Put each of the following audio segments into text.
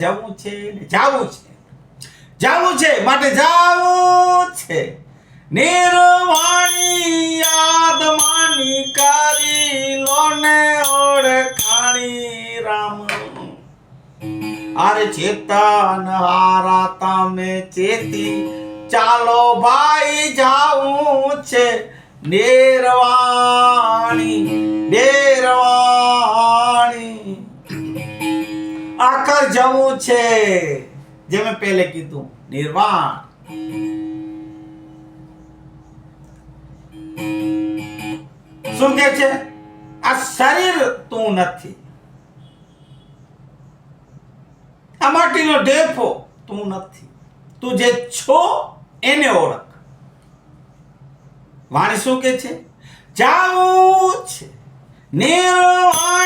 જવું છે ને જાવું છે. જાવું છે, માટે જાવું છે. નિર્વાણી આદમાની કરી લોને ઓળખાણી રામ. અરે ચેતન હારા તમે ચેતી. ચાલો ભાઈ, જાવું છે. નિર્વાણી નિર્વાણી જવું છે. જે મેં પહેલે કીધું, નિર્વાણ. શું કે છે? આ શરીર તું નથી. આ માટીનો ઢેફો તું નથી. તું જે છો એને ઓળખ. વાણી શું કે છે? જાવું છે. નિર્વાણી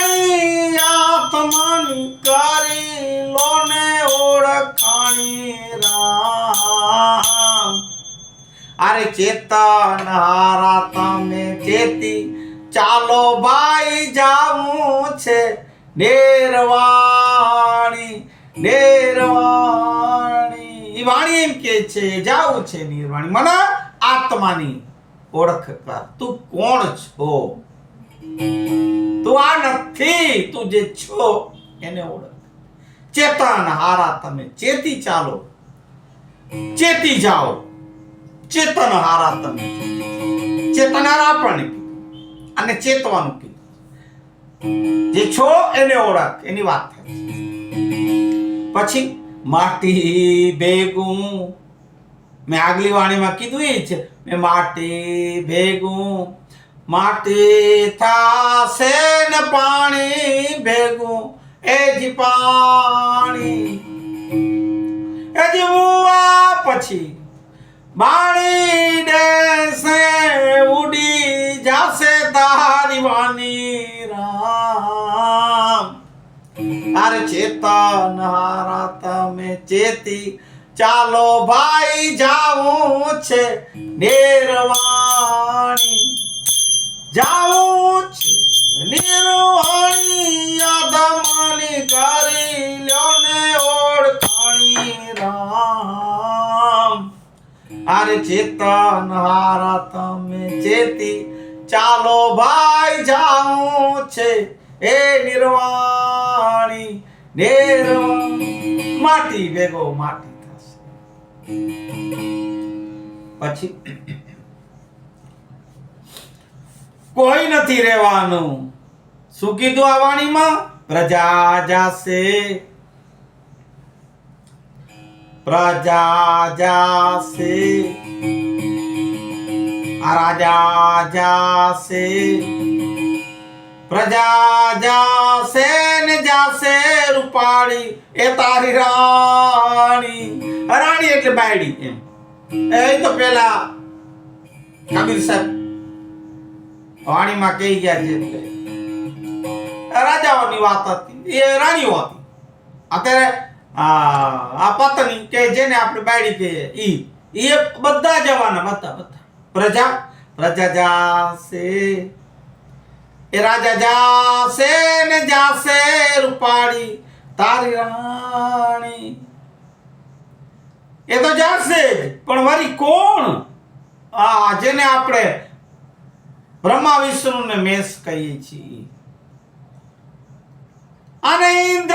અરે ચેતન હારા તમે ચેતી. ચાલો ભાઈ જાવું છે નિર્વાણી નિર્વાણી. એ વાણી એમ કે છે, જાવું છે નિર્વાણી. મને આત્માની ઓળખ કર. તું કોણ છો? તું આ નથી, તું જે છો એને ઓળખ. ચેતન હારા તમે. ચેતી ચાલો. ચેતી જાઓ. ચેતન હારા ચેતન હારા આપણને અને ચેતવાનું કીધું. જે છો એને ઓળખ, એની વાત થાય પછી માટી ભેગું. મેં આગલી વાણીમાં કીધું એ છે. મેં માટી ભેગું. માટી થાશે ને પાણી ભેગું. એ જ પાણી. એ જ પછી બાણી દેશે, ઉડી જાશે તારી વાની રામ. અરે ચેતન હારા, તમે ચેતી ચાલો ભાઈ, જાવું છે નિર્વાણી. જાવું છે નિર્વાણી. અરે ચેતન હારા તમે ચેતી ચાલો ભાઈ જાઉં છે એ નિર્વાણી નિર્વાણી માટી ભેગો માટી થશે પછી, કોઈ નથી રહેવાનું. શું કીધું આ વાણીમાં? પ્રજા જાશે. પ્રજા આ રાજા જાશે પ્રજા જાશે ને જાશે રૂપાળી એ તારી રાણી રાણી એટલે બાયડી એમ. એ તો પેલા કબીર સાહેબ વાણીમાં કહી ગયા છે એટલે. રાજાઓની વાત હતી. એ રાણીઓ હતી. અત્યારે આ પત્ની કે જેને આપણે બાયડી કહીએ, ઈ. એ બધા જવાના, બધા બધા. પ્રજા પ્રજા જાશે. એ રાજા જાશે ને જાશે રૂપાળી, તારી રાણી. એ તો જાશે પણ મારી કોણ? આ જેને આપણે બ્રહ્મા વિષ્ણુ ને મેષ કહીએ છીએ. ઇન્દ્રને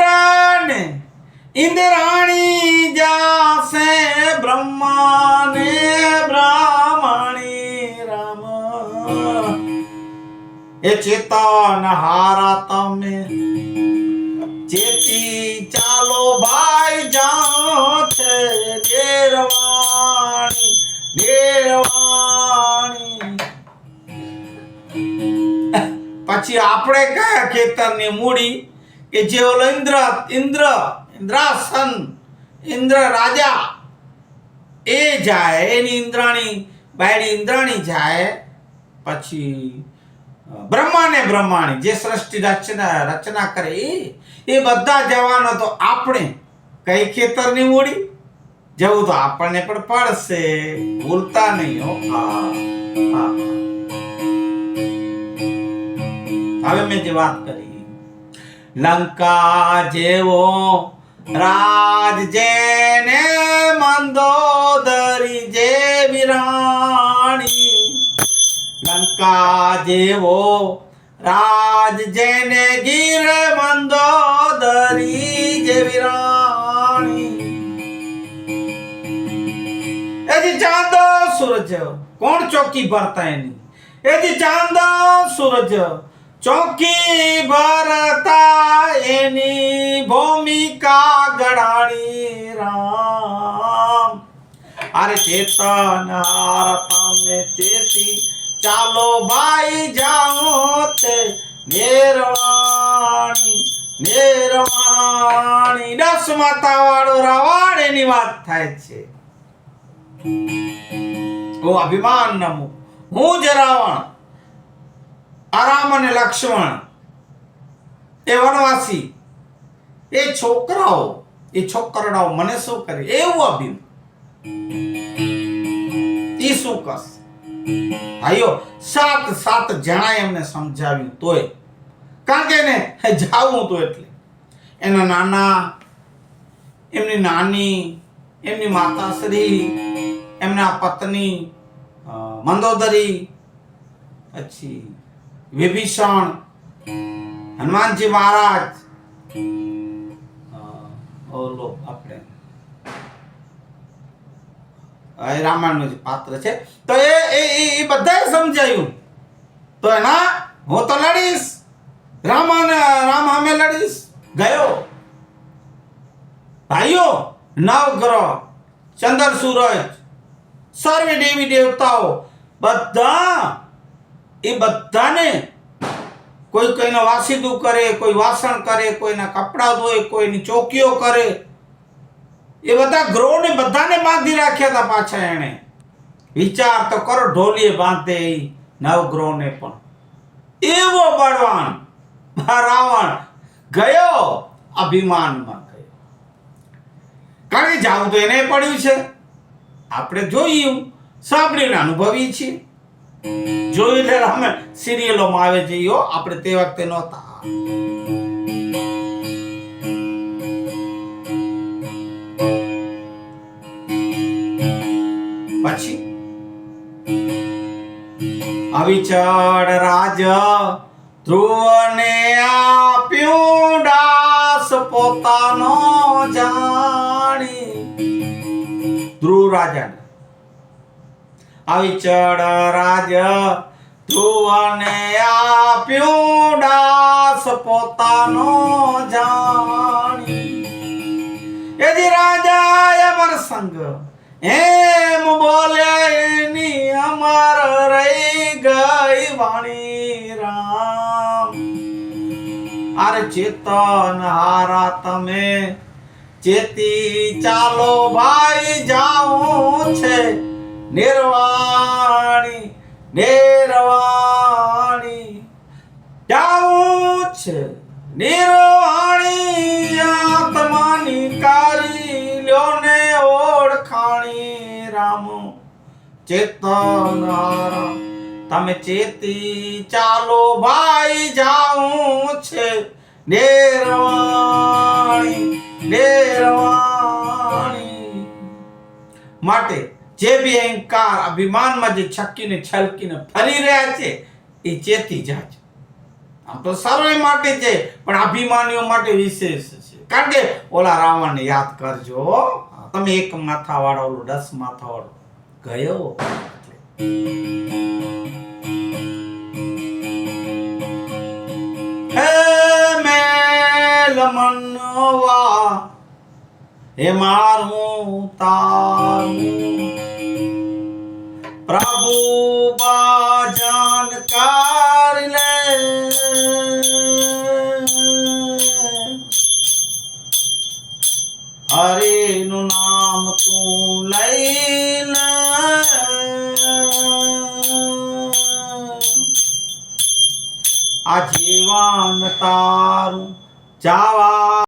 ઇન્દ્રાણી જાશે બ્રહ્માને બ્રાહ્મણી રામ. એ ચેતન હારા તમે ચેતી ચાલો ભાઈ જાઓ છે દેરવાણી દેરવાણી. પછી આપણે કયા ખેતરની મૂડી કે જે ઓલો ઇન્દ્ર ઇન્દ્ર ઇન્દ્રાસન, ઇન્દ્ર રાજા. એ જાય, એની ઇન્દ્રાણી, બાયડી ઇન્દ્રાણી જાય, પછી બ્રહ્મા ને બ્રહ્માણી, જે સૃષ્ટિ રચના રચના કરે એ બધા જવાનો તો આપણે કઈ ખેતરની મૂડી? જવું તો આપણને પણ પડશે. ભૂલતા નહીં હા. હવે મેં જે વાત કરી, લંકા જેવો રાજ જેને મંદોદરી જેવી રાણી લંકા જેવો રાજ જેને ગીર મંદોદરી જેવી રાણી એથી ચાંદો સૂરજ કોણ ચોકી ભરતા એની? એથી ચાંદો સૂરજ ચોકી ભરતા એની ભૂમિકા ગણાણી રામ. અરે ચેતન તમે ચેતી ચાલો ભાઈ જાઓ તે નિર્વાણી નિર્વાણી દસ માતા વાળો રવાડ એની વાત થાય છે. હું અભિમાન નમું. હું જ રાવણ. આરામ અને લક્ષ્મણ. એ વનવાસી. એ છોકરાઓ, એ છોકરડાઓ મને શું કરે? એવું અભિમ ઈ શું કરશે? ભાઈઓ સાત સાત જણાએ એમને સમજાવ્યું તોય. કારણ કે એને જાવું તો એટલે. એના નાના, એમની નાની, એમની માતાશ્રી, એમના પત્ની મંદોદરી, પછી વિભીષણ. હનુમાનજી મહારાજ. ઓલો આપણે. એ રામાયણનું જે પાત્ર છે. તો એ એ એ- બધાએ સમજાયું. તો એના હું તો લડીશ. રામ રામ અમે લડીશ. ગયો. ભાઈઓ નવગ્રહ ચંદ્ર સૂરજ સર્વે દેવી દેવતાઓ બધા એ બધાને કોઈ કોઈનો વાસીદું કરે, કોઈ વાસણ કરે, કોઈના કપડાં ધોય, કોઈની ચોકીઓ કરે. એ બધા ગ્રોહને બધાને બાંધી રાખ્યા હતા પાછા એણે. વિચાર તો કરો, ઢોલીએ બાંધે નવગ્રહોને પણ. એવો બળવાન રાવણ ગયો, અભિમાનમાં ગયો. કારણ કે જાવું તો એને પડ્યું છે. આપણે જોયું, સાંભળીને અનુભવી છીએ. જોયું લે અમે સિરિયલોમાં આવે છે યો આપણે તે વખતે નહોતા. પછી? અવિચળ રાજ ધ્રુવને આપ્યું દાસ પોતાનો જાણી. ધ્રુવ રાજાને. અવિચળ રાજ ધ્રુવને આપ્યું દાસ પોતાનો જાણી. એથી રાજા અમર સંગ એમ બોલે એની અમર રહી ગઈ વાણી રામ. અરે ચેતન હારા તમે ચેતી ચાલો ભાઈ, જાઉં છે. નિર્વાણી નિર્વાણી. જાઉં છે નિર્વાણી, આત્માની કારી લ્યો ને ઓળખાણી. રામ ચેતન તમે ચેતી ચાલો ભાઈ, જાઉં છે નિર્વાણી નિર્વાણી. માટે જે બી અહંકાર, અભિમાનમાં જે છક્કીને છલકીને ફરી રહ્યા છે, એ ચેતી જાય આમ તો સર્વે માટે છે, પણ અભિમાનીઓ માટે વિશેષ છે. કારણ કે ઓલા રાવણને યાદ કરજો, તમે એક માથા વાળો ઓલો દસ માથા વાળો ગયો મનવા, હે મારું તારું પ્રભુ બાજન કર લે હરે નું નામ તું લઈ લે આ જીવન તારું જાવા